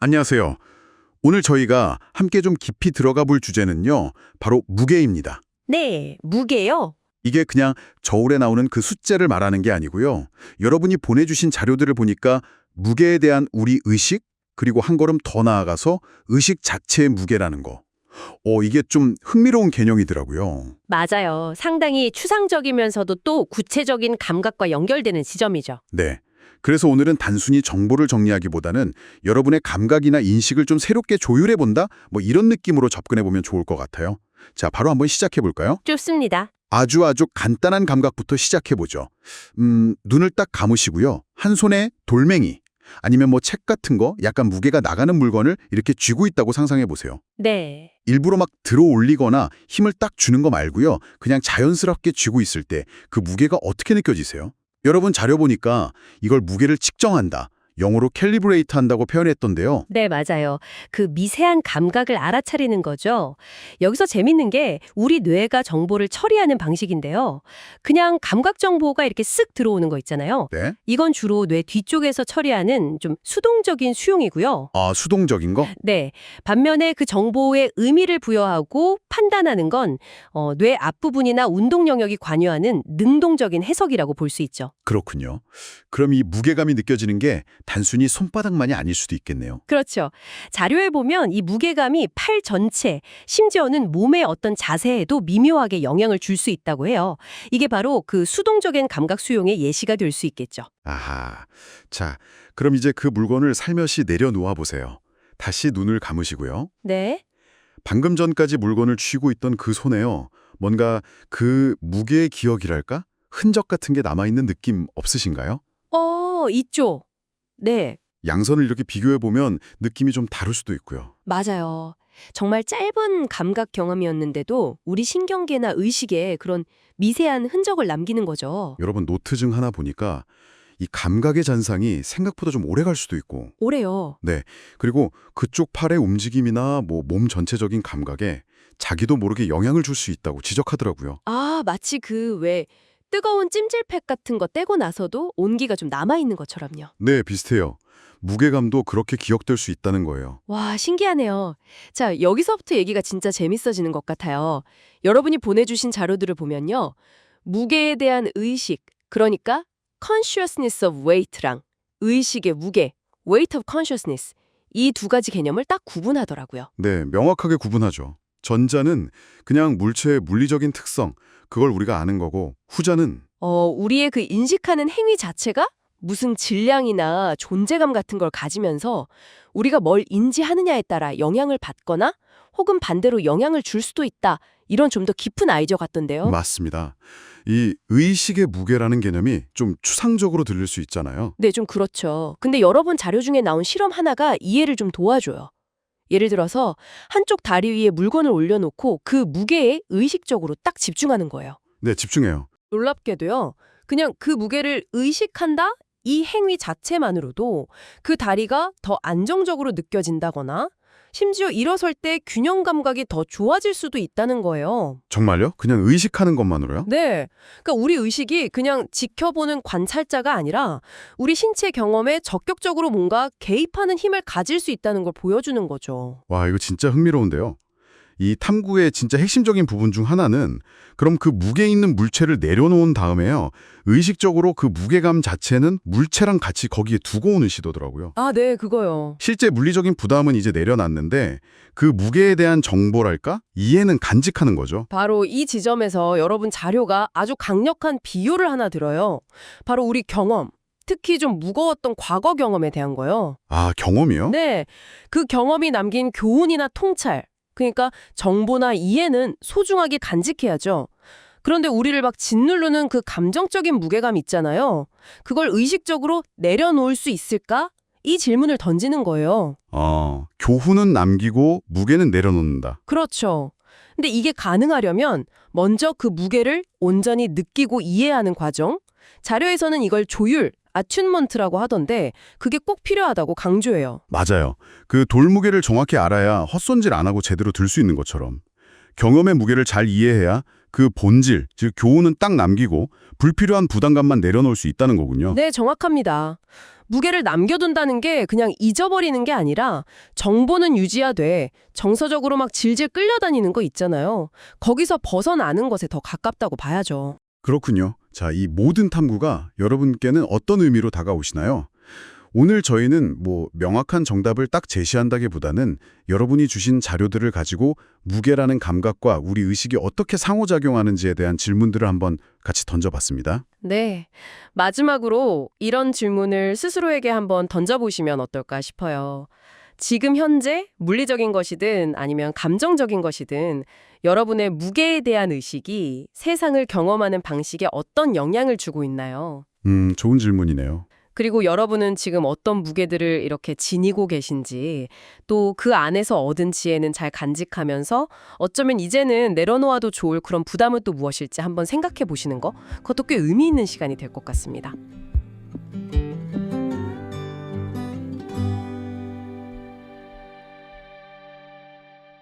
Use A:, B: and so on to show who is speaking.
A: 안녕하세요. 오늘 저희가 함께 좀 깊이 들어가 볼 주제는요. 바로 무게입니다.
B: 네, 무게요.
A: 이게 그냥 저울에 나오는 그 숫자를 말하는 게 아니고요. 여러분이 보내주신 자료들을 보니까 무게에 대한 우리 의식, 그리고 한 걸음 더 나아가서 의식 자체의 무게라는 거. 어, 이게 좀 흥미로운 개념이더라고요.
B: 맞아요. 상당히 추상적이면서도 또 구체적인 감각과 연결되는 지점이죠.
A: 네. 그래서 오늘은 단순히 정보를 정리하기보다는 여러분의 감각이나 인식을 좀 새롭게 조율해 본다? 뭐 이런 느낌으로 접근해 보면 좋을 것 같아요. 자, 바로 한번 시작해 볼까요?
B: 좋습니다.
A: 아주 아주 간단한 감각부터 시작해 보죠. 음, 눈을 딱 감으시고요. 한 손에 돌멩이 아니면 뭐 책 같은 거 약간 무게가 나가는 물건을 이렇게 쥐고 있다고 상상해 보세요.
B: 네.
A: 일부러 막 들어 올리거나 힘을 딱 주는 거 말고요. 그냥 자연스럽게 쥐고 있을 때 그 무게가 어떻게 느껴지세요? 여러분 자료 보니까 이걸 무게를 측정한다. 영어로 캘리브레이트 한다고 표현했던데요.
B: 네, 맞아요. 그 미세한 감각을 알아차리는 거죠. 여기서 재밌는 게 우리 뇌가 정보를 처리하는 방식인데요. 그냥 감각 정보가 이렇게 쓱 들어오는 거 있잖아요.
A: 네.
B: 이건 주로 뇌 뒤쪽에서 처리하는 좀 수동적인 수용이고요.
A: 아, 수동적인 거?
B: 네. 반면에 그 정보에 의미를 부여하고 판단하는 건 어, 뇌 앞부분이나 운동 영역이 관여하는 능동적인 해석이라고 볼 수 있죠.
A: 그렇군요. 그럼 이 무게감이 느껴지는 게 단순히 손바닥만이 아닐 수도 있겠네요.
B: 그렇죠. 자료에 보면 이 무게감이 팔 전체, 심지어는 몸의 어떤 자세에도 미묘하게 영향을 줄 수 있다고 해요. 이게 바로 그 수동적인 감각 수용의 예시가 될 수 있겠죠.
A: 아하. 자, 그럼 이제 그 물건을 살며시 내려놓아 보세요. 다시 눈을 감으시고요.
B: 네.
A: 방금 전까지 물건을 쥐고 있던 그 손에요. 뭔가 그 무게의 기억이랄까? 흔적 같은 게 남아있는 느낌 없으신가요?
B: 어, 있죠. 네.
A: 양선을 이렇게 비교해 보면 느낌이 좀 다를 수도 있고요.
B: 맞아요. 정말 짧은 감각 경험이었는데도 우리 신경계나 의식에 그런 미세한 흔적을 남기는 거죠.
A: 여러분 노트 중 하나 보니까 이 감각의 잔상이 생각보다 좀 오래 갈 수도 있고
B: 오래요.
A: 그리고 그쪽 팔의 움직임이나 뭐 몸 전체적인 감각에 자기도 모르게 영향을 줄 수 있다고 지적하더라고요.
B: 아, 마치 그 왜 뜨거운 찜질팩 같은 거 떼고 나서도 온기가 좀 남아있는 것처럼요.
A: 네, 비슷해요. 무게감도 그렇게 기억될 수 있다는 거예요.
B: 와, 신기하네요. 자, 여기서부터 얘기가 진짜 재밌어지는 것 같아요. 여러분이 보내주신 자료들을 보면요. 무게에 대한 의식, 그러니까 consciousness of weight랑 의식의 무게, weight of consciousness, 이 두 가지 개념을 딱 구분하더라고요.
A: 네, 명확하게 구분하죠. 전자는 그냥 물체의 물리적인 특성, 그걸 우리가 아는 거고 후자는
B: 어, 우리의 그 인식하는 행위 자체가 무슨 질량이나 존재감 같은 걸 가지면서 우리가 뭘 인지하느냐에 따라 영향을 받거나 혹은 반대로 영향을 줄 수도 있다. 이런 좀 더 깊은 아이디어 같던데요.
A: 맞습니다. 이 의식의 무게라는 개념이 좀 추상적으로 들릴 수 있잖아요.
B: 네, 좀 그렇죠. 근데 여러 번 자료 중에 나온 실험 하나가 이해를 좀 도와줘요. 예를 들어서 한쪽 다리 위에 물건을 올려놓고 그 무게에 의식적으로 딱 집중하는 거예요.
A: 네, 집중해요.
B: 놀랍게도요. 그냥 그 무게를 의식한다? 이 행위 자체만으로도 그 다리가 더 안정적으로 느껴진다거나 심지어 일어설 때 균형 감각이 더 좋아질 수도 있다는 거예요.
A: 정말요? 그냥 의식하는 것만으로요?
B: 네. 그러니까 우리 의식이 그냥 지켜보는 관찰자가 아니라 우리 신체 경험에 적극적으로 뭔가 개입하는 힘을 가질 수 있다는 걸 보여주는 거죠.
A: 와, 이거 진짜 흥미로운데요. 이 탐구의 진짜 핵심적인 부분 중 하나는 그럼 그 무게 있는 물체를 내려놓은 다음에요. 의식적으로 그 무게감 자체는 물체랑 같이 거기에 두고 오는 시도더라고요.
B: 아, 네, 그거요.
A: 실제 물리적인 부담은 이제 내려놨는데 그 무게에 대한 정보랄까? 이해는 간직하는 거죠.
B: 바로 이 지점에서 여러분 자료가 아주 강력한 비유를 하나 들어요. 바로 우리 경험. 특히 좀 무거웠던 과거 경험에 대한 거요.
A: 아, 경험이요?
B: 네. 그 경험이 남긴 교훈이나 통찰. 그러니까 정보나 이해는 소중하게 간직해야죠. 그런데 우리를 막 짓누르는 그 감정적인 무게감 있잖아요. 그걸 의식적으로 내려놓을 수 있을까? 이 질문을 던지는 거예요.
A: 어, 교훈은 남기고 무게는 내려놓는다.
B: 그렇죠. 근데 이게 가능하려면 먼저 그 무게를 온전히 느끼고 이해하는 과정. 자료에서는 이걸 조율, 아튠먼트라고 하던데 그게 꼭 필요하다고 강조해요.
A: 맞아요. 그 돌무게를 정확히 알아야 헛손질 안 하고 제대로 들 수 있는 것처럼 경험의 무게를 잘 이해해야
C: 그그 본질, 즉 교훈은 딱 남기고 불필요한 부담감만 내려놓을 수 있다는 거군요.
B: 네, 정확합니다. 무게를 남겨둔다는 게 그냥 잊어버리는 게 아니라 정보는 유지하되 정서적으로 막 질질 끌려다니는 거 있잖아요. 거기서 벗어나는 것에 더 가깝다고 봐야죠.
A: 그렇군요. 자, 이 모든 탐구가 여러분께는 어떤 의미로 다가오시나요? 오늘 저희는 뭐 명확한 정답을 딱 제시한다기보다는 여러분이 주신 자료들을 가지고 무게라는 감각과 우리 의식이 어떻게 상호작용하는지에 대한 질문들을 한번 같이 던져봤습니다.
B: 네. 마지막으로 이런 질문을 스스로에게 한번 던져보시면 어떨까 싶어요. 지금 현재 물리적인 것이든 아니면 감정적인 것이든 여러분의 무게에 대한 의식이 세상을 경험하는 방식에 어떤 영향을 주고 있나요?
A: 음, 좋은 질문이네요.
B: 그리고 여러분은 지금 어떤 무게들을 이렇게 지니고 계신지 또 그 안에서 얻은 지혜는 잘 간직하면서 어쩌면 이제는 내려놓아도 좋을 그런 부담은 또 무엇일지 한번 생각해 보시는 거 그것도 꽤 의미 있는 시간이 될 것 같습니다.